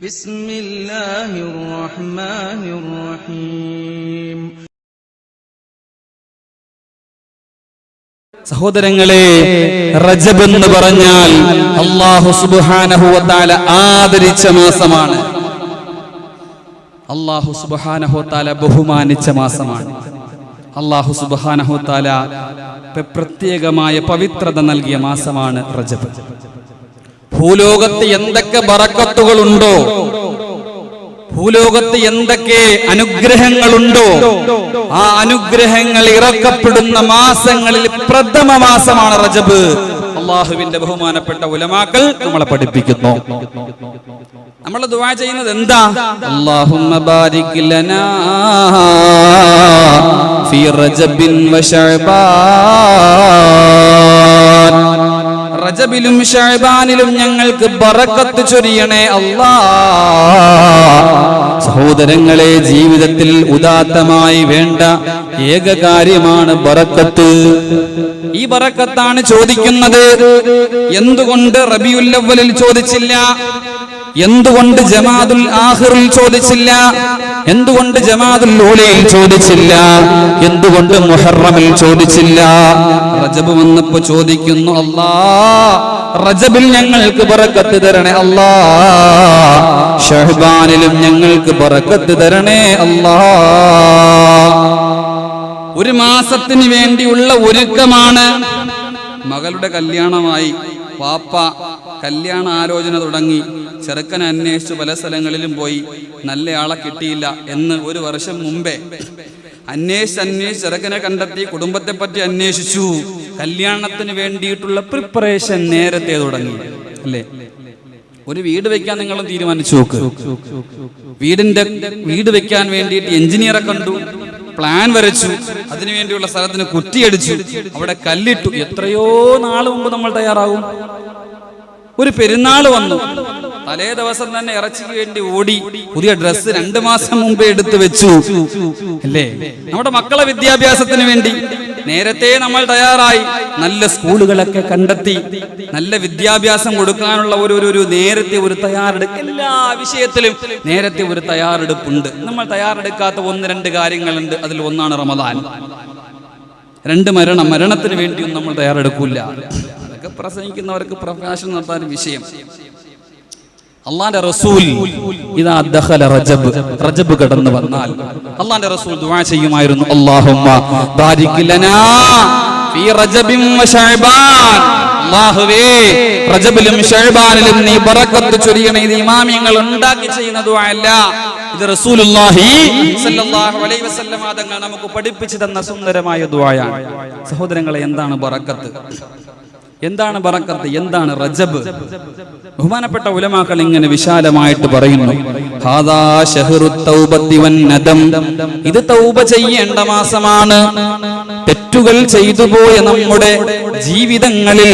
بسم الله الرحمن الرحيم സഹോദരങ്ങളെ റജബ് എന്ന് പറഞ്ഞാൽ അള്ളാഹു സുബാനഹുവത്താല ആദരിച്ച മാസമാണ് അള്ളാഹു സുബാനഹുത്താല ബഹുമാനിച്ച മാസമാണ് അള്ളാഹു സുബാനഹുത്താല പ്രത്യേകമായ പവിത്രത നൽകിയ മാസമാണ് റജബ് ഭൂലോകത്ത് എന്തൊക്കെ ബറക്കത്തുകളുണ്ടോ? ഭൂലോകത്ത് എന്തൊക്കെ അനുഗ്രഹങ്ങളുണ്ടോ? ആ അനുഗ്രഹങ്ങൾ ഇറക്കപ്പെടുന്ന മാസങ്ങളിൽ പ്രഥമ മാസമാണ് റജബ്. അള്ളാഹുവിന്റെ ബഹുമാനപ്പെട്ട ഉലമാക്കൾ നമ്മളെ പഠിപ്പിക്കുന്നു. നമ്മൾ ദുവാ ചെയ്യുന്നത് എന്താ? അല്ലാഹുമ്മ ബാരിക് ലനാ ഫീ റജബിൻ വശഅബാൻ റജബിലും ഷഹബാനിലും ഞങ്ങൾക്ക് ബറക്കത്ത് ചൊരിയണേ അല്ലാ. സഹോദരങ്ങളെ ജീവിതത്തിൽ ഉദാത്തമായി വേണ്ട ഏക കാര്യമാണ് ബറക്കത്ത്. ഈ ബറക്കത്താണ് ചോദിക്കുന്നത്. എന്തുകൊണ്ട് റബിയുല്ലവലിൽ ചോദിച്ചില്ല? എന്തുകൊണ്ട് ജമാദുൽ ആഹിറിൽ ചോദിച്ചില്ല? എന്തുകൊണ്ട് ജമാദുൽ ഓലയിൽ ചോദിച്ചില്ല? എന്തുകൊണ്ട് മുഹറമിൽ ചോദിച്ചില്ല? റജബ് വന്നപ്പോ ചോദിക്കുന്നു അല്ലാ റജബിൽ ഞങ്ങൾക്ക് പറക്കത്ത് തരണേ അല്ലാ. ഷഹബാനിലും ഞങ്ങൾക്ക് പറക്കത്ത് തരണേ അല്ലാ. ഒരു മാസത്തിന് വേണ്ടിയുള്ള ഒരുക്കമാണ്. മകളുടെ കല്യാണമായി. പാപ്പ കല്യാണ ആലോചന തുടങ്ങി. ചെറുക്കൻ അന്വേഷിച്ചു പല സ്ഥലങ്ങളിലും പോയി. നല്ലയാളെ കിട്ടിയില്ല എന്ന് ഒരു വർഷം മുമ്പേ. അന്വേഷിച്ച് അന്വേഷിച്ച് ചെറുക്കനെ കണ്ടെത്തി കുടുംബത്തെ പറ്റി അന്വേഷിച്ചു. കല്യാണത്തിന് വേണ്ടിയിട്ടുള്ള പ്രിപ്പറേഷൻ നേരത്തെ തുടങ്ങി. അല്ലേ? ഒരു വീട് വെക്കാൻ നിങ്ങൾ തീരുമാനിച്ചു നോക്ക്. വീടിന്റെ വീട് വെക്കാൻ വേണ്ടിയിട്ട് എഞ്ചിനീയറെ കണ്ടു. പ്ലാൻ വരച്ചു. അതിനുവേണ്ടിയുള്ള സ്ഥലത്തിന് കുറ്റിയടിച്ചു. അവിടെ കല്ലിട്ടു. എത്രയോ നാൾ മുമ്പ് നമ്മൾ തയ്യാറാകും. ഒരു പെരുന്നാൾ വന്നു. തലേ ദിവസം തന്നെ ഇറച്ചിക്ക് വേണ്ടി ഓടി പുതിയ ഡ്രസ്സ് രണ്ടു മാസം മുമ്പേ എടുത്തു വെച്ചു. അല്ലേ? നമ്മുടെ മക്കളെ വിദ്യാഭ്യാസത്തിന് വേണ്ടി നേരത്തെ നമ്മൾ തയ്യാറായി. നല്ല സ്കൂളുകളൊക്കെ കണ്ടെത്തി നല്ല വിദ്യാഭ്യാസം കൊടുക്കാനുള്ള ഒരു ഒരു- നേരത്തെ ഒരു തയ്യാറെടുക്ക എല്ലാ വിഷയത്തിലും നേരത്തെ ഒരു തയ്യാറെടുപ്പുണ്ട്. നമ്മൾ തയ്യാറെടുക്കാത്ത ഒന്ന് രണ്ട് കാര്യങ്ങളുണ്ട്. അതിൽ ഒന്നാണ് റമദാൻ. രണ്ട് മരണം മരണത്തിന് വേണ്ടിയും നമ്മൾ തയ്യാറെടുക്കില്ല അതൊക്കെ പ്രസംഗിക്കുന്നവർക്ക് പ്രകാശം നടത്താൻ വിഷയം. അള്ളാന്റെ റസൂൽ ഇതാ ദഹല റജബ് റജബ് കടന്നു വന്നാൽ. അള്ളാന്റെ റസൂൽ ദുആ ചെയ്യുമായിരുന്നു അല്ലാഹുമ്മ ബാരിക് ലനാ ഫീ റജബിൻ വശഅബാൻ അല്ലാഹുവേ റജബിലും ശഅബാനിലും നീ ബറക്കത്ത് ചൊരിയണേ ഇത് ഇമാമിയങ്ങൾ ഉണ്ടാക്കി ചെയ്യുന്ന ദുആ അല്ല. ഇത് റസൂലുള്ളാഹി സല്ലല്ലാഹു അലൈഹി വസല്ലം തങ്ങൾ നമുക്ക് പഠിപ്പിച്ചു തന്ന സുന്ദരമായ ദുആയാണ്. സഹോദരങ്ങളെ എന്താണ് ബറക്കത്ത്? എന്താണ് ബറക്കത്ത്? എന്താണ് റജബ്? ബഹുമാനപ്പെട്ട ഉലമാക്കൾ ഇങ്ങനെ വിശാലമായിട്ട് പറയുന്നു. ഇത് തൗബ ചെയ്യേണ്ട മാസമാണ്. തെറ്റുകൾ ചെയ്തു പോയ നമ്മുടെ ജീവിതങ്ങളിൽ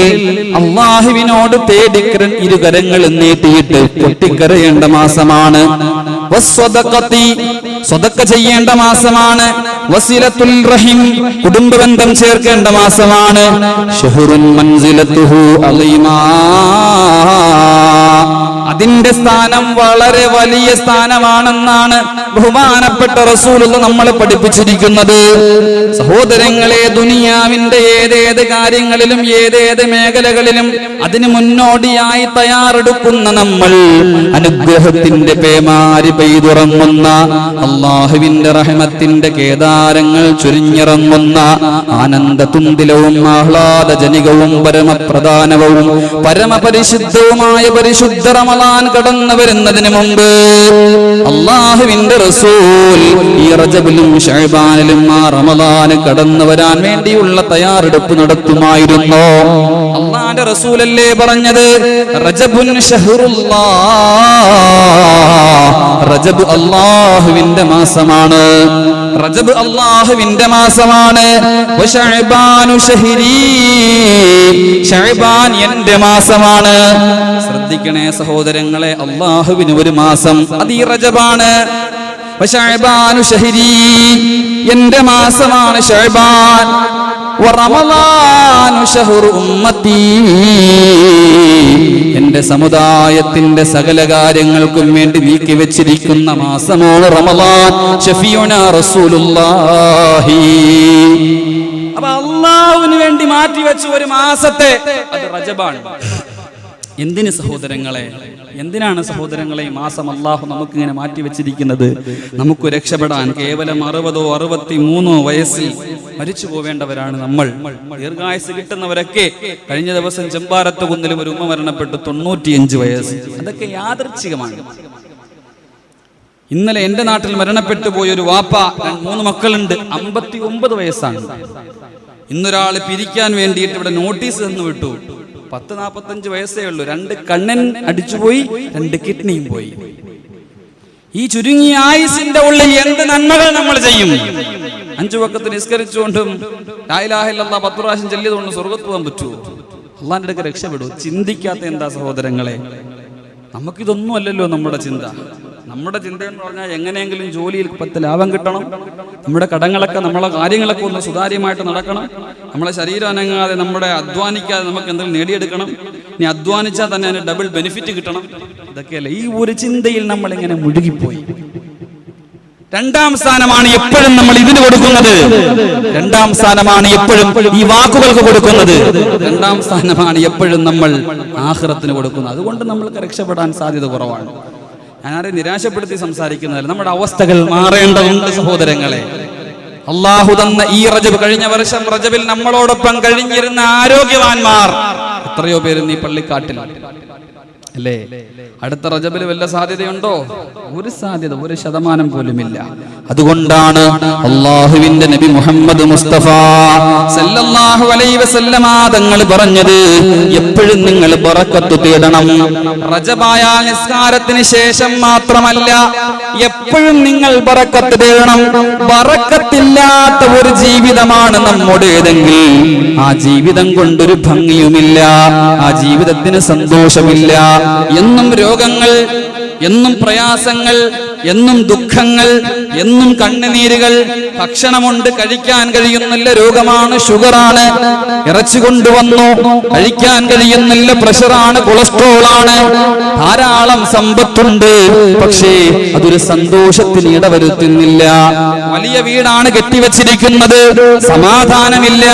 അള്ളാഹുവിനോട് തേടിക്കരൻ ഇരുകരങ്ങൾ നീട്ടിയിട്ട് പൊട്ടിക്കരയേണ്ട മാസമാണ്. സ്വതക്ക ചെയ്യേണ്ട മാസമാണ്. വസിലത്തുൽ റഹിം കുടുംബബന്ധം ചേർക്കേണ്ട മാസമാണ്. ഷഹുറുൻ മൻസിലത്തുഹു അലീമാ. അതിന്റെ സ്ഥാനം വളരെ വലിയ സ്ഥാനമാണെന്നാണ് ബഹുമാനപ്പെട്ട റസൂലുള്ള നമ്മളെ പഠിപ്പിച്ചിരിക്കുന്നത്. സഹോദരങ്ങളെ ദുനിയാവിന്റെ ഏതേത് കാര്യങ്ങളിലും ഏതേത് മേഖലകളിലും അതിന് മുന്നോടിയായി തയ്യാറെടുക്കുന്ന നമ്മൾ അനുഗ്രഹത്തിന്റെ പേമാരി പെയ്തുറങ്ങുന്ന അള്ളാഹുവിന്റെ റഹമത്തിന്റെ കേദാരങ്ങൾ ചുരിഞ്ഞിറങ്ങുന്ന ആനന്ദ തുന്തിലവും ആഹ്ലാദജനികവും പരമപ്രധാനവും പരമപരിശുദ്ധവുമായ പരിശുദ്ധ റമദാൻ കടന്നു വരുന്നതിന് മുമ്പ് അള്ളാഹുവിന്റെ റസൂൽ ഈ റജബിലും ഷഹബാനിലും ആ റമദാന് കടന്നു വരാൻ വേണ്ടിയുള്ള തയ്യാറെടുപ്പ് നടത്തുമായിരുന്നു. അള്ളാന്റെ റസൂലല്ലേ പറഞ്ഞത്? റജബുൻ ഷഹറുല്ലാ. റജബ് അള്ളാഹുവിന്റെ മാസമാണ്. റജബ് അള്ളാഹുവിന്റെ മാസമാണ്. എന്റെ മാസമാണ്. ശ്രദ്ധിക്കണേ സഹോദരങ്ങളെ അള്ളാഹുവിന് ഒരു മാസം അത് ഈ റജബാണ്. എന്റെ മാസമാണ് ഉമ്മത്തി എന്റെ സമുദായത്തിന്റെ സകല കാര്യങ്ങൾക്കും വേണ്ടി നീക്കി വെച്ചിരിക്കുന്ന മാസമാണ് റമളാൻ ഷഫീഉന റസൂലുള്ളാഹി. അപ്പൊ അള്ളാഹുവിന് വേണ്ടി മാറ്റി വെച്ച ഒരു മാസത്തെ അത് റജബാണ്. എന്തിന് സഹോദരങ്ങളെ? എന്തിനാണ് സഹോദരങ്ങളെ ഈ മാസം അള്ളാഹു നമുക്ക് ഇങ്ങനെ മാറ്റി വെച്ചിരിക്കുന്നത്? നമുക്ക് രക്ഷപ്പെടാൻ കേവലം അറുപതോ അറുപത്തി മൂന്നോ വയസ്സിൽ മരിച്ചു പോവേണ്ടവരാണ് നമ്മൾ. ദീർഘായുസ് കിട്ടുന്നവരൊക്കെ കഴിഞ്ഞ ദിവസം ചെമ്പാരത്ത് കുന്നിലും ഒരു ഉമ്മ മരണപ്പെട്ടു തൊണ്ണൂറ്റിയഞ്ച് വയസ്സ്. അതൊക്കെ യാദർച്ഛികമാണ് ഇന്നലെ എന്റെ നാട്ടിൽ മരണപ്പെട്ടു പോയ ഒരു വാപ്പ മൂന്ന് മക്കളുണ്ട് അമ്പത്തി ഒമ്പത് വയസ്സാണ്. ഇന്നൊരാൾ പിരിക്കാൻ വേണ്ടിയിട്ട് ഇവിടെ നോട്ടീസ് തന്നു വിട്ടു പത്ത് നാപ്പത്തഞ്ച് വയസ്സേ ഉള്ളൂ. രണ്ട് കണ്ണൻ അടിച്ചുപോയി രണ്ട് കിഡ്നിയും പോയി. ഈ ചുരുങ്ങിയ ആയുസിന്റെ ഉള്ളിൽ എന്ത് നന്മകൾ നമ്മൾ ചെയ്യും? അഞ്ചു വക്കത്ത് നിസ്കരിച്ചുകൊണ്ടും ലായിലാഹില്ല പത്ത് പ്രാവശ്യം ചെല്ലിയതുകൊണ്ട് സ്വർഗത്ത് പോകാൻ പറ്റുമോ? അള്ളാന്റെ അടുക്ക് രക്ഷപ്പെടൂ ചിന്തിക്കാത്ത എന്താ സഹോദരങ്ങളെ? നമുക്കിതൊന്നും അല്ലല്ലോ നമ്മുടെ ചിന്ത. നമ്മുടെ ചിന്ത എന്ന് പറഞ്ഞാൽ എങ്ങനെയെങ്കിലും ജോലിയിൽ പത്ത് ലാഭം കിട്ടണം. നമ്മുടെ കടങ്ങളൊക്കെ നമ്മളെ കാര്യങ്ങളൊക്കെ ഒന്ന് സുതാര്യമായിട്ട് നടക്കണം. നമ്മളെ ശരീരം അനങ്ങാതെ നമ്മുടെ അധ്വാനിക്കാതെ നമുക്ക് എന്തെങ്കിലും നേടിയെടുക്കണം. ഇനി അധ്വാനിച്ചാൽ തന്നെ അതിന് ഡബിൾ ബെനിഫിറ്റ് കിട്ടണം. ഇതൊക്കെയല്ലേ. ഈ ഒരു ചിന്തയിൽ നമ്മൾ ഇങ്ങനെ മുഴുകിപ്പോയി. രണ്ടാം സ്ഥാനമാണ് എപ്പോഴും നമ്മൾ ഇതിന് കൊടുക്കുന്നത്. രണ്ടാം സ്ഥാനമാണ് എപ്പോഴും ഈ വാക്കുകൾക്ക് കൊടുക്കുന്നത്. രണ്ടാം സ്ഥാനമാണ് എപ്പോഴും നമ്മൾ ആഹ്റത്തിന് കൊടുക്കുന്നത്. അതുകൊണ്ട് നമ്മൾക്ക് രക്ഷപ്പെടാൻ സാധ്യത കുറവാണ്. ഞാൻ നിരാശപ്പെടുത്തി സംസാരിക്കുന്നതല്ല നമ്മുടെ അവസ്ഥകൾ മാറേണ്ടതുണ്ട് സഹോദരങ്ങളെ. അള്ളാഹു തന്ന ഈ റജബ് കഴിഞ്ഞ വർഷം റജബിൽ നമ്മളോടൊപ്പം കഴിഞ്ഞിരുന്ന ആരോഗ്യവാന്മാർ. എത്രയോ പേര് നീ പള്ളിക്കാട്ടിൽ. അല്ലേ? അടുത്ത റജബിൽ വല്ല സാധ്യതയുണ്ടോ? ഒരു സാധ്യത ഒരു ശതമാനം പോലുമില്ല. അതുകൊണ്ടാണ് അള്ളാഹുവിന്റെ നബി മുഹമ്മദ് മുസ്തഫ സല്ലല്ലാഹു അലൈഹി വസല്ലമ തങ്ങൾ പറഞ്ഞത് എപ്പോഴും നിങ്ങൾ ബറക്കത്ത് തേടണം. റജബായ നിസ്കാരത്തിന് ശേഷം മാത്രമല്ല എപ്പോഴും നിങ്ങൾ ബറക്കത്ത് തേടണം. ബറക്കത്തില്ലാത്ത ഒരു ജീവിതമാണ് നമ്മുടേതെങ്കിൽ ആ ജീവിതം കൊണ്ടൊരു ഭംഗിയുമില്ല ആ ജീവിതത്തിന് സന്തോഷമില്ല എന്നും രോഗങ്ങൾ എന്നും പ്രയാസങ്ങൾ എന്നും ദുഃഖങ്ങൾ എന്നും കണ്ണുനീരുകൾ ഭക്ഷണമുണ്ട് കഴിക്കാൻ കഴിയുന്നില്ല രോഗമാണ് ഷുഗറാണ് ഇറച്ചി കൊണ്ടുവന്നു കഴിക്കാൻ കഴിയുന്നില്ല പ്രഷറാണ് കൊളസ്ട്രോൾ ആണ് ധാരാളം സമ്പത്തുണ്ട് പക്ഷേ അതൊരു സന്തോഷത്തിന് ഇടവരുത്തുന്നില്ല. വലിയ വീടാണ് കെട്ടിവെച്ചിരിക്കുന്നത് സമാധാനമില്ല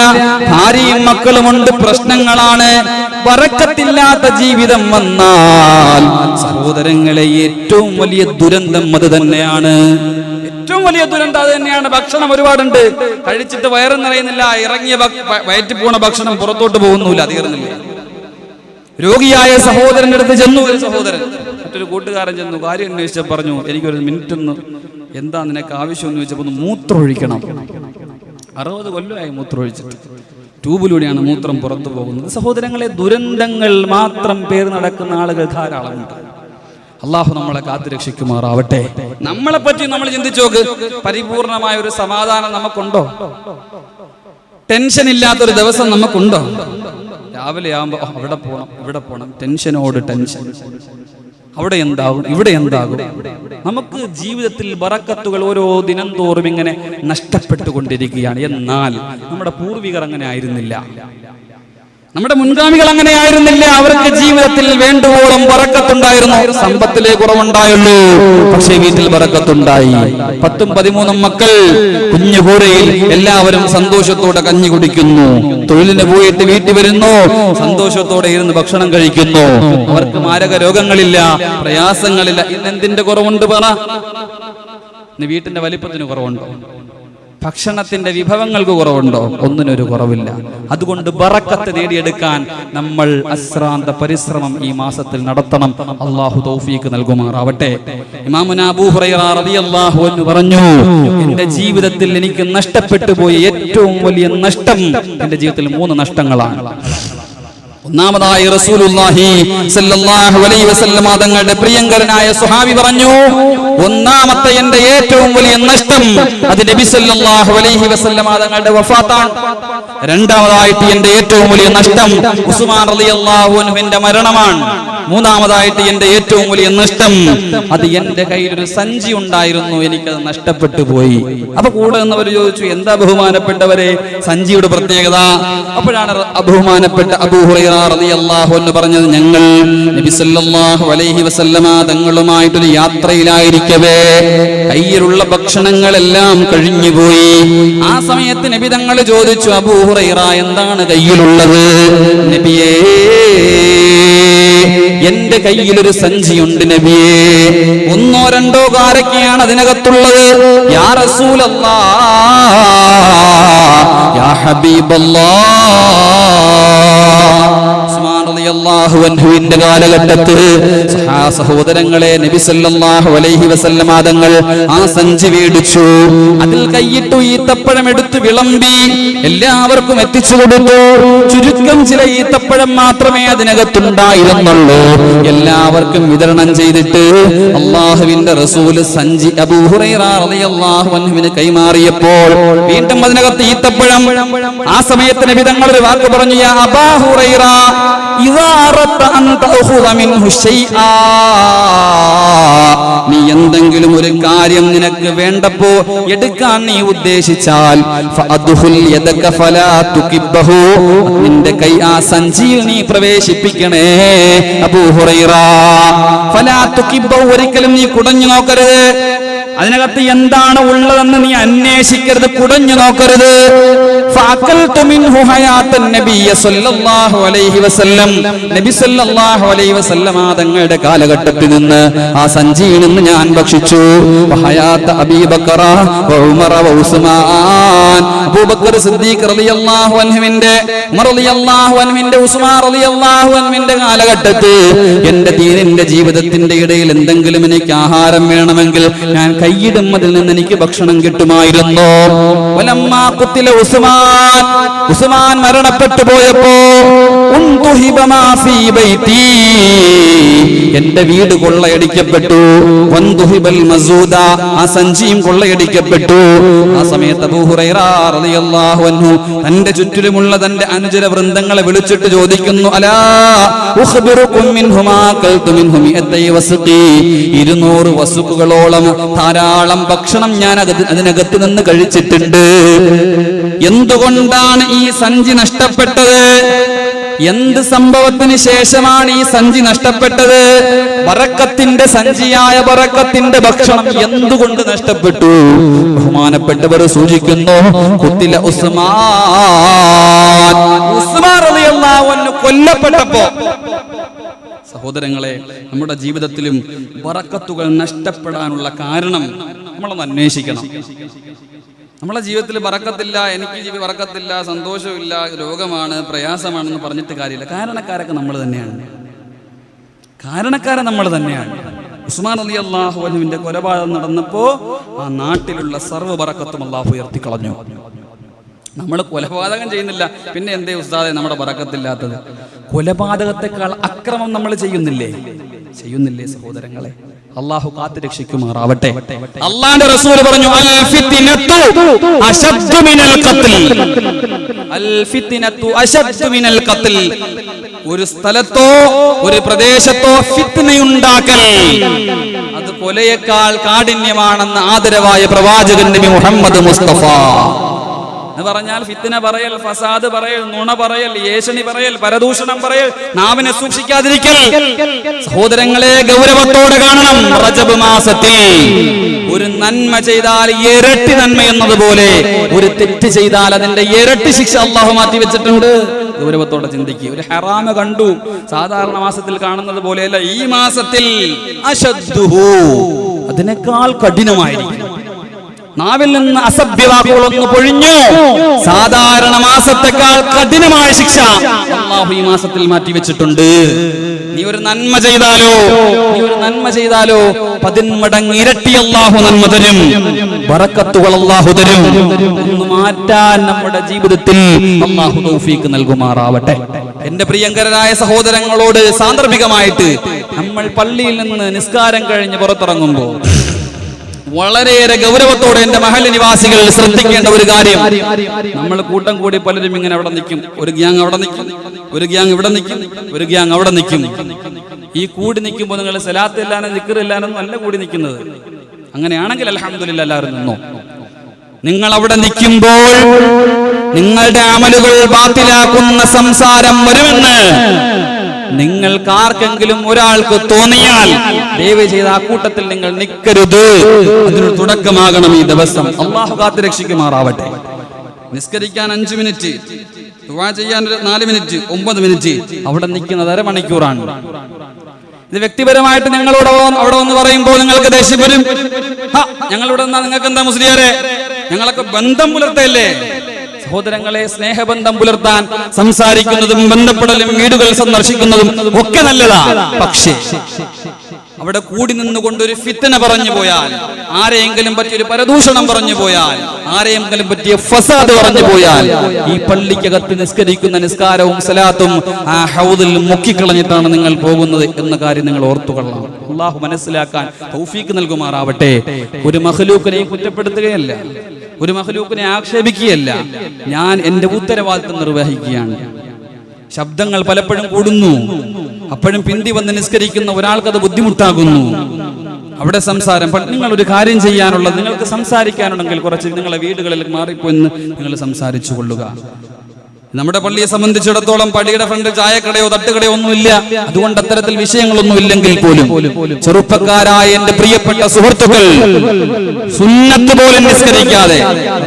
ഭാര്യയും മക്കളുമുണ്ട് പ്രശ്നങ്ങളാണ്. പറക്കത്തില്ലാത്ത ജീവിതം വന്നാൽ സഹോദരങ്ങളെ ഏറ്റവും വലിയ ദുരന്തം അത് തന്നെയാണ്. ഏറ്റവും വലിയ ദുരന്തം അത് തന്നെയാണ്. ഭക്ഷണം ഒരുപാടുണ്ട്. കഴിച്ചിട്ട് വയറ് നിറയുന്നില്ല. ഇറങ്ങിയ വയറ്റി പോണ ഭക്ഷണം പുറത്തോട്ട് പോകുന്നില്ല തീർന്നില്ല. രോഗിയായ സഹോദരന്റെ അടുത്ത് ചെന്നു. ഒരു സഹോദരൻ മറ്റൊരു കൂട്ടുകാരൻ ചെന്നു. കാര്യം അന്വേഷിച്ച പറഞ്ഞു എനിക്കൊരു മിനിറ്റ് ഒന്ന് എന്താ നിനക്ക് ആവശ്യം എന്ന് ചോദിച്ചപ്പോൾ മൂത്രം ഒഴിക്കണം അറുപത് കൊല്ലമായി മൂത്രം ഒഴിച്ചിട്ട് ട്യൂബിലൂടെയാണ് മൂത്രം പുറത്തു പോകുന്നത്. സഹോദരങ്ങളെ ദുരന്തങ്ങൾ മാത്രം പേര് നടക്കുന്ന ആളുകൾ ധാരാളമുണ്ട്. അള്ളാഹു നമ്മളെ കാത്തുരക്ഷിക്കുമാറാവട്ടെ നമ്മളെ പറ്റി നമ്മൾ ചിന്തിച്ചു നോക്ക്. പരിപൂർണമായ ഒരു സമാധാനം നമുക്കുണ്ടോ? ടെൻഷൻ ഇല്ലാത്തൊരു ദിവസം നമുക്കുണ്ടോ? രാവിലെ ആകുമ്പോ "ഓ, അവിടെ പോണം ഇവിടെ പോണം. ടെൻഷനോട് ടെൻഷൻ. അവിടെ എന്താകും ഇവിടെ എന്താകും? നമുക്ക് ജീവിതത്തിൽ ബറക്കത്തുകൾ ഓരോ ദിനം തോറും ഇങ്ങനെ നഷ്ടപ്പെട്ടുകൊണ്ടിരിക്കുകയാണ്. എന്നാൽ നമ്മുടെ പൂർവികർ അങ്ങനെ ആയിരുന്നില്ല. നമ്മുടെ മുൻഗാമികൾ അങ്ങനെയായിരുന്നില്ല. അവർക്ക് ജീവിതത്തിൽ വേണ്ടുവോളം വറക്കത്തുണ്ടായിരുന്നു. സമ്പത്തിലെ കുറവുണ്ടായുള്ളൂ. പക്ഷെ വീട്ടിൽ വറക്കത്തുണ്ടായി. പത്തും പതിമൂന്നും മക്കൾ കുഞ്ഞു എല്ലാവരും സന്തോഷത്തോടെ കഞ്ഞി കുടിക്കുന്നു. തൊഴിലിന് പോയിട്ട് വീട്ടിൽ വരുന്നു. സന്തോഷത്തോടെ ഇരുന്ന് ഭക്ഷണം കഴിക്കുന്നു. അവർക്ക് മാരക രോഗങ്ങളില്ല പ്രയാസങ്ങളില്ല. ഇന്നെന്തിന്റെ കുറവുണ്ട് പറ. വീട്ടിന്റെ വലിപ്പത്തിന് കുറവുണ്ടോ? ഭക്ഷണത്തിന്റെ വിഭവങ്ങൾക്ക് കുറവുണ്ടോ? ഒന്നിനൊരു കുറവില്ല. അതുകൊണ്ട് ബറക്കത്ത് നേടിയെടുക്കാൻ നമ്മൾ അശ്രാന്ത പരിശ്രമം ഈ മാസത്തിൽ നടത്തണം. അള്ളാഹു തൗഫീക്ക് നൽകുമാറാവട്ടെ. റളിയല്ലാഹു അൻഹു പറഞ്ഞു എന്റെ ജീവിതത്തിൽ എനിക്ക് നഷ്ടപ്പെട്ടു പോയ ഏറ്റവും വലിയ നഷ്ടം എന്റെ ജീവിതത്തിൽ മൂന്ന് നഷ്ടങ്ങളാണ്. ഒന്നാമതായി റസൂലുള്ളാഹി സല്ലല്ലാഹു അലൈഹി വസല്ലമ തങ്ങളുടെ പ്രിയങ്കരനായ സ്വഹാബി പറഞ്ഞു ഒന്നാമത്തെ എന്റെ ഏറ്റവും വലിയ നഷ്ടം അത് നബി സല്ലല്ലാഹു അലൈഹി വസല്ലമ തങ്ങളുടെ വഫാത്താണ്. രണ്ടാമതായിട്ട് എന്റെ ഏറ്റവും വലിയ നഷ്ടം ഉസ്മാൻ റളിയല്ലാഹു അൻഹുവിന്റെ മരണമാണ്. മൂന്നാമതായിട്ട് എന്റെ ഏറ്റവും വലിയ നഷ്ടം അത് എന്റെ കയ്യിൽ ഒരു സഞ്ചി ഉണ്ടായിരുന്നു എനിക്കത് നഷ്ടപ്പെട്ടു പോയി. അപ്പൊ കൂടെ നിന്നവർ ചോദിച്ചു എന്താ ബഹുമാനപ്പെട്ടവരെ സഞ്ചിയുടെ പ്രത്യേകത? അപ്പോഴാണ് ബഹുമാനപ്പെട്ട അബൂ എന്ന് പറഞ്ഞത് ഞങ്ങൾ അലൈഹി വസല്ലമ തങ്ങളുമായിട്ടൊരു യാത്രയിലായിരിക്കവേ. കയ്യിലുള്ള ഭക്ഷണങ്ങളെല്ലാം കഴിഞ്ഞുപോയി ആ സമയത്ത് നബി തങ്ങൾ ചോദിച്ചു അബൂഹുറൈറ എന്താണ് കയ്യിലുള്ളത്? നബിയേ എന്റെ കയ്യിലൊരു സഞ്ചിയുണ്ട് നബിയേ. ഒന്നോ രണ്ടോ കാരൊക്കെയാണ് അതിനകത്തുള്ളത്. യാ യാ ഹബീബല്ലാ. അൻഹുവിന്റെ കാലഘട്ടത്തിൽ സഹാ സഹോദരങ്ങളെ നബി സല്ലല്ലാഹു അലൈഹി വസല്ലമ തങ്ങൾ ആ സഞ്ചി വീടിച്ചു. അതിൽ കൈയിട്ടു ഈത്തപ്പഴം എടുത്ത് വിളമ്പി എല്ലാവർക്കും എത്തിച്ചു കൊടുത്തു. ചുരുക്കം ചില ഈത്തപ്പഴം മാത്രമേ അതിനകത്തുണ്ടായിരുന്നുള്ളൂ. എല്ലാവർക്കും വിതരണം ചെയ്തിട്ട് അള്ളാഹുവിന്റെ റസൂൽ സഞ്ചി അബൂ റളിയല്ലാഹു അൻഹുവിന് കൈമാറിയപ്പോൾ വീണ്ടും അതിനകത്ത് ഈത്തപ്പഴം. ആ സമയത്ത് നബി തങ്ങൾ ഒരു വാക്ക് പറഞ്ഞു യാ നീ എന്തെങ്കിലും ഒരു കാര്യം നിനക്ക് വേണ്ടപ്പോ എടുക്കാൻ നീ ഉദ്ദേശിച്ചാൽ നിന്റെ കൈ ആ സഞ്ചിയിൽ നീ പ്രവേശിപ്പിക്കണേ ഒരിക്കലും നീ കുടഞ്ഞു നോക്കരുത്. അതിനകത്ത് എന്താണ് ഉള്ളതെന്ന് നീ അന്വേഷിക്കരുത് കുടഞ്ഞു നോക്കരുത്. തങ്ങളുടെ കാലഘട്ടത്തിൽ നിന്ന് ആ സഞ്ചിയിൽ നിന്ന് ഞാൻ ഭക്ഷിച്ചു. കാലഘട്ടത്തിൽ എന്റെ ദീനിന്റെ ജീവിതത്തിന്റെ ഇടയിൽ എന്തെങ്കിലും എനിക്ക് ആഹാരം വേണമെങ്കിൽ ഞാൻ കൈയിടും. അതിൽ നിന്ന് എനിക്ക് ഭക്ഷണം കിട്ടുമായിരുന്നു? ഉസ്മാൻ ഉസ്മാൻ ഉസ്മാൻ മരണപ്പെട്ടു പോയപ്പോ എന്റെ വീട് കൊള്ളയടിക്കപ്പെട്ടു. ആ സഞ്ചിയും കൊള്ളയടിക്കപ്പെട്ടു. ആ സമയത്ത് തന്റെ ചുറ്റിലുമുള്ള തന്റെ അനുചര വൃന്ദങ്ങളെ വിളിച്ചിട്ട് ചോദിക്കുന്നു അലാ ഇരുന്നൂറ് വസുക്കുകളോളം ധാരാളം ഭക്ഷണം ഞാൻ അതിനകത്ത് നിന്ന് കഴിച്ചിട്ടുണ്ട്. എന്തുകൊണ്ടാണ് ഈ സഞ്ചി നഷ്ടപ്പെട്ടത്? എന്ത് സംഭവത്തിന് ശേഷമാണ് ഈ സഞ്ചി നഷ്ടപ്പെട്ടത്? പറക്കത്തിന്റെ സഞ്ചിയായ പറക്കത്തിന്റെ ഭക്ഷണം എന്തുകൊണ്ട് നഷ്ടപ്പെട്ടു? ബഹുമാനപ്പെട്ടവർ സൂചിക്കുന്നു കുത്തില ഉസ്മാൻ. കൊല്ലപ്പെട്ടപ്പോ സഹോദരങ്ങളെ നമ്മുടെ ജീവിതത്തിലും പറക്കത്തുകൾ നഷ്ടപ്പെടാനുള്ള കാരണം നമ്മളൊന്ന് അന്വേഷിക്കണം. നമ്മളെ ജീവിതത്തിൽ വറക്കത്തില്ല എനിക്ക് ജീവി വറക്കത്തില്ല സന്തോഷമില്ല രോഗമാണ് പ്രയാസമാണെന്ന് പറഞ്ഞിട്ട് കാര്യമില്ല. കാരണക്കാരൊക്കെ നമ്മൾ തന്നെയാണ്. കാരണക്കാരൻ നമ്മൾ തന്നെയാണ്. ഉസ്മാൻ അലി അള്ളാഹു അനുവിന്റെ കൊലപാതകം നടന്നപ്പോ ആ നാട്ടിലുള്ള സർവ ബറക്കത്തും അള്ളാഹു ഉയർത്തി കളഞ്ഞു നമ്മൾ കൊലപാതകം ചെയ്യുന്നില്ല. പിന്നെ എന്തേ ഉസ്താദെ നമ്മുടെ വറക്കത്തില്ലാത്തത്? കൊലപാതകത്തെക്കാൾ അക്രമം നമ്മൾ ചെയ്യുന്നില്ലേ? ചെയ്യുന്നില്ലേ സഹോദരങ്ങളെ? അള്ളാഹു കാത്തു രക്ഷിക്കുമാറാവട്ടെ അള്ളാന്റെ റസൂൽ പറഞ്ഞു ഒരു സ്ഥലത്തോ ഒരു പ്രദേശത്തോ ഫിത്തിനുണ്ടാക്കൽ അത് കൊലയേക്കാൾ കാഠിന്യമാണെന്ന് ആദരവായ പ്രവാചകൻ നബി മുഹമ്മദ് മുസ്തഫ. എന്ന് പറഞ്ഞാൽ ഫിത്തിന പറയൽ ഫസാദ് പറയൽ നുണ പറയൽ ഏഷണി പറയൽ പരദൂഷണം പറയൽ നാവിനെ സൂക്ഷിക്കാതിരിക്കൽ. സഹോദരങ്ങളെ ഗൗരവത്തോടെ കാണണം റജബ് മാസത്തിൽ. ഒരു നന്മ ചെയ്താൽ ഇരട്ടി നന്മ എന്നതുപോലെ ഒരു തെറ്റ് ചെയ്താൽ അതിന്റെ ഇരട്ടി ശിക്ഷ അള്ളാഹു മാറ്റി വെച്ചിട്ടുണ്ട്. ഗൗരവത്തോടെ ചിന്തിക്കുക ഒരു ഹറാമ കണ്ടു. സാധാരണ മാസത്തിൽ കാണുന്നത് പോലെയല്ല ഈ മാസത്തിൽ അശദ്ദുഹു. അതിനേക്കാൾ കഠിനമായിരിക്കും നാവിൽ നിന്ന് അസഭ്യവാക്കുകളൊന്ന് പൊഴിഞ്ഞു. സാധാരണ മാസത്തെക്കാൾ കഠിനമായ ശിക്ഷ അള്ളാഹു ഈ മാസത്തിൽ മാറ്റി വെച്ചിട്ടുണ്ട് നീ ഒരു നന്മ ചെയ്താലോ? നീ ഒരു നന്മ ചെയ്താലോ? പതിന്മടങ്ങ് ഇരട്ടി അള്ളാഹു നന്മ തരും. വറക്കത്തുകൾ അള്ളാഹു തരും. ഒന്ന് മാറ്റാൻ നമ്മുടെ ജീവിതത്തിൽ അള്ളാഹു തൗഫീക്ക് നൽകുമാറാവട്ടെ. എന്റെ പ്രിയങ്കരായ സഹോദരങ്ങളോട് സാന്ദർഭികമായിട്ട് നമ്മൾ പള്ളിയിൽ നിന്ന് നിസ്കാരം കഴിഞ്ഞ് പുറത്തിറങ്ങുമ്പോൾ വളരെയേറെ ഗൗരവത്തോടെ എന്റെ മഹൽ നിവാസികൾ ശ്രദ്ധിക്കേണ്ട ഒരു കാര്യം. നമ്മൾ കൂട്ടം കൂടി പലരും ഇങ്ങനെ അവിടെ നിൽക്കും. ഒരു ഗ്യാങ് അവിടെ നിൽക്കും. ഒരു ഗ്യാങ് ഇവിടെ നിൽക്കും. ഒരു ഗ്യാങ് അവിടെ നിൽക്കും. ഈ കൂടി നിൽക്കുമ്പോൾ നിങ്ങൾ സലാത്ത് ഇല്ലാനും നിക്കർ ഇല്ലാനൊന്നും അല്ല കൂടി നിൽക്കുന്നത്. അങ്ങനെയാണെങ്കിൽ അലഹമില്ല എല്ലാവരും നിന്നോ? നിങ്ങൾ അവിടെ നിൽക്കുമ്പോൾ നിങ്ങളുടെ അമലുകൾ ബാത്തിലാക്കുന്ന സംസാരം വരുമെന്ന് നിങ്ങൾക്ക് ആർക്കെങ്കിലും ഒരാൾക്ക് തോന്നിയാൽ ദയവ് ചെയ്ത് ആ കൂട്ടത്തിൽ നിങ്ങൾ നിൽക്കരുത്. അതിനൊരു തുടക്കമാകണം ഈ ദിവസം. അള്ളാഹു കാത്തുരക്ഷിക്കുമാറാവട്ടെ നിസ്കരിക്കാൻ അഞ്ചു മിനിറ്റ് ചെയ്യാൻ നാല് മിനിറ്റ് ഒമ്പത് മിനിറ്റ്. അവിടെ നിൽക്കുന്നത് അരമണിക്കൂറാണ്. ഇത് വ്യക്തിപരമായിട്ട് നിങ്ങളോട് അവിടെ വന്ന് പറയുമ്പോൾ നിങ്ങൾക്ക് ദേഷ്യം വരും. ഞങ്ങളിവിടെ നിന്നാ നിങ്ങൾക്ക് എന്താ മുസ്ലിയാരെ? ഞങ്ങളൊക്കെ ബന്ധം പുലർത്തല്ലേ സഹോദരങ്ങളെ സ്നേഹബന്ധം പുലർത്താൻ സംസാരിക്കുന്നതും ബന്ധപ്പെടലും വീടുകൾ സന്ദർശിക്കുന്നതും ഒക്കെ നല്ലതാണ് പക്ഷേ അവിടെ കൂടി നിന്നുകൊണ്ട് ഒരു ഫിത്തന പറഞ്ഞു പോയാൽ ആരെയെങ്കിലും പറ്റിയ ഒരു പരദൂഷണം പറഞ്ഞു പോയാൽ ആരെയെങ്കിലും പറ്റിയ ഫസാദ് പറഞ്ഞു പോയാൽ ഈ പള്ളിക്കകത്ത് നിസ്കരിക്കുന്ന നിസ്കാരവും സലാത്തും ആ ഹൗദിൽ മുക്കിക്കളഞ്ഞിട്ടാണ് നിങ്ങൾ പോകുന്നത് എന്ന കാര്യം നിങ്ങൾ ഓർത്തുകൊള്ളണം. അള്ളാഹു മനസ്സിലാക്കാൻ നൽകുമാറാവട്ടെ. ഒരു മഹലൂക്കിനെ കുറ്റപ്പെടുത്തുകയല്ല. ഒരു മഹലൂക്കിനെ ആക്ഷേപിക്കുകയല്ല. ഞാൻ എന്റെ ഉത്തരവാദിത്വം നിർവഹിക്കുകയാണ്. ശബ്ദങ്ങൾ പലപ്പോഴും കൂടുന്നു. അപ്പോഴും പിന്തി വന്ന് നിസ്കരിക്കുന്ന ഒരാൾക്കത് ബുദ്ധിമുട്ടാകുന്നു. അവിടെ സംസാരം നിങ്ങൾ ഒരു കാര്യം ചെയ്യാനുള്ളത് നിങ്ങൾക്ക് സംസാരിക്കാനുണ്ടെങ്കിൽ കുറച്ച് നിങ്ങളെ വീടുകളിൽ മാറിപ്പോയെന്ന് നിങ്ങൾ സംസാരിച്ചു കൊള്ളുക. നമ്മുടെ പള്ളിയെ സംബന്ധിച്ചിടത്തോളം പള്ളിയുടെ ഫ്രണ്ട് ചായക്കടയോ തട്ടുകടയോ ഒന്നുമില്ല. അതുകൊണ്ട് അത്തരത്തിൽ വിഷയങ്ങളൊന്നും ഇല്ലെങ്കിൽ പോലും ചെറുപ്പക്കാരായ എന്റെ പ്രിയപ്പെട്ട സുഹൃത്തുക്കൾ സുന്നത്ത് പോലും നിസ്കരിക്കാതെ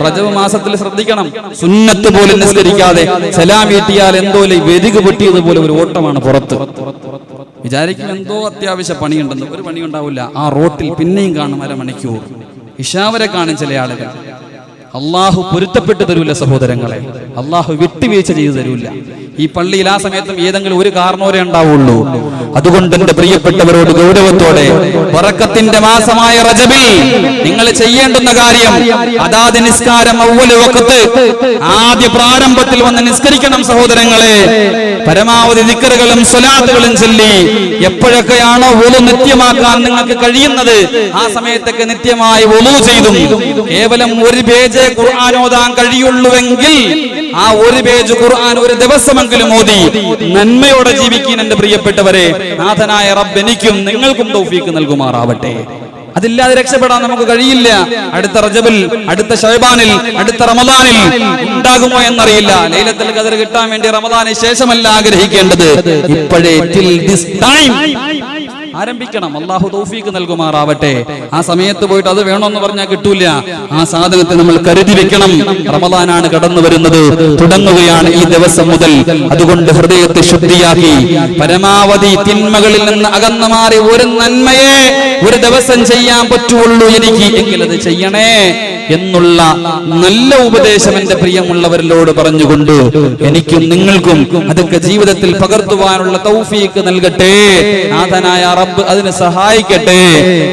പ്രജവ മാസത്തിൽ ശ്രദ്ധിക്കണം സുന്നത്ത് പോലും നിസ്കരിക്കാതെ സലാം വീട്ടിയാൽ എന്തോ വെതിക് പൊട്ടിയതുപോലെ ഒരു ഓട്ടമാണ് പുറത്ത്. വിചാരിക്കും എന്തോ അത്യാവശ്യ പണിയുണ്ടെന്ന് ഒരു പണി ഉണ്ടാവില്ല ആ റോട്ടിൽ പിന്നെയും കാണും അരമണിക്കൂർ. ഇഷാവരെ കാണും ചില ആളുകൾ. അള്ളാഹു പൊരുത്തപ്പെട്ടു തരൂല സഹോദരങ്ങളെ. അള്ളാഹു വിട്ടുവീഴ്ച ചെയ്തു തരൂല. ഈ പള്ളിയിൽ ആ സമയത്തും ഏതെങ്കിലും ഒരു കാരണവരെ ഉണ്ടാവുള്ളൂ. അതുകൊണ്ട് എന്റെ പ്രിയപ്പെട്ടവരോട് ഗൗരവത്തോടെ വറക്കത്തിന്റെ മാസമായ റജബി നിങ്ങൾ ചെയ്യേണ്ടുന്ന കാര്യം അതാത് നിസ്കാരം ഒക്കത്ത് ആദ്യ പ്രാരംഭത്തിൽ വന്ന് നിസ്കരിക്കണം സഹോദരങ്ങളെ. പരമാവധി നിക്കറുകളും സ്വലാത്തുകളും ചൊല്ലി എപ്പോഴൊക്കെയാണോ ഒളു നിത്യമാക്കാൻ നിങ്ങൾക്ക് കഴിയുന്നത് ആ സമയത്തൊക്കെ നിത്യമായി ഒളു ചെയ്തും കേവലം ഒരു പേജ് ഖുർആൻ ഓതാൻ കഴിയുള്ളൂവെങ്കിൽ ആ ഒരു പേജ് ഖുർആൻ ഒരു ദിവസമെങ്കിലും ഓതി. നന്മയോടെ ജീവിക്കാൻ എന്റെ പ്രിയപ്പെട്ടവരെ നാഥനായ റബ്ബ് എനിക്കും നിങ്ങൾക്കും തൗഫീക്ക് നൽകുമാറാവട്ടെ. അതില്ലാതെ രക്ഷപ്പെടാൻ നമുക്ക് കഴിയില്ല. അടുത്ത റജബിൽ അടുത്ത ഷൈബാനിൽ അടുത്ത റമദാനിൽ ഉണ്ടാകുമോ എന്നറിയില്ല. ലൈലത്തിൽ കതിർ കിട്ടാൻ വേണ്ടി റമദാന് ശേഷമല്ല ആഗ്രഹിക്കേണ്ടത്. ഇപ്പോഴേ ആരംഭിക്കണം. അള്ളാഹു തൗഫീക്ക് നൽകുമാറാവട്ടെ. ആ സമയത്ത് പോയിട്ട് അത് വേണമെന്ന് പറഞ്ഞാൽ കിട്ടൂല. ആ സാധനത്തെ നമ്മൾ കരുതി വെക്കണം. റമദാനാണ് കടന്നു വരുന്നത്. തുടങ്ങുകയാണ് ഈ ദിവസം മുതൽ. അതുകൊണ്ട് ഹൃദയത്തെ ശുദ്ധിയാക്കി. പരമാവധി തിന്മകളിൽ നിന്ന് അകന്നു മാറി ഒരു നന്മയെ ഒരു ദിവസം ചെയ്യാൻ പറ്റുള്ളൂ എനിക്ക്. എങ്കിലത് ചെയ്യണേ. എന്നുള്ള നല്ല ഉപദേശം എന്റെ പ്രിയമുള്ളവരിലോട് പറഞ്ഞുകൊണ്ട് എനിക്കും നിങ്ങൾക്കും അതൊക്കെ ജീവിതത്തിൽ പകർത്തുവാനുള്ള തൗഫീക്ക് നൽകട്ടെ. നാഥനായ റബ്ബ് അതിന് സഹായിക്കട്ടെ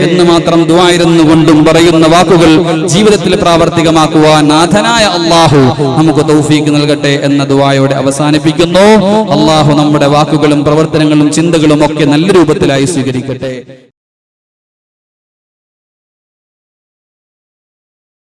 എന്ന് മാത്രം ദുആയിരുന്നു കൊണ്ടും പറയുന്ന വാക്കുകൾ ജീവിതത്തിൽ പ്രാവർത്തികമാക്കുവാൻ നാഥനായ അള്ളാഹു നമുക്ക് തൗഫീക്ക് നൽകട്ടെ എന്ന ദുആയോടെ അവസാനിപ്പിക്കുന്നു. അള്ളാഹു നമ്മുടെ വാക്കുകളും പ്രവർത്തനങ്ങളും ചിന്തകളും ഒക്കെ നല്ല രൂപത്തിലായി സ്വീകരിക്കട്ടെ.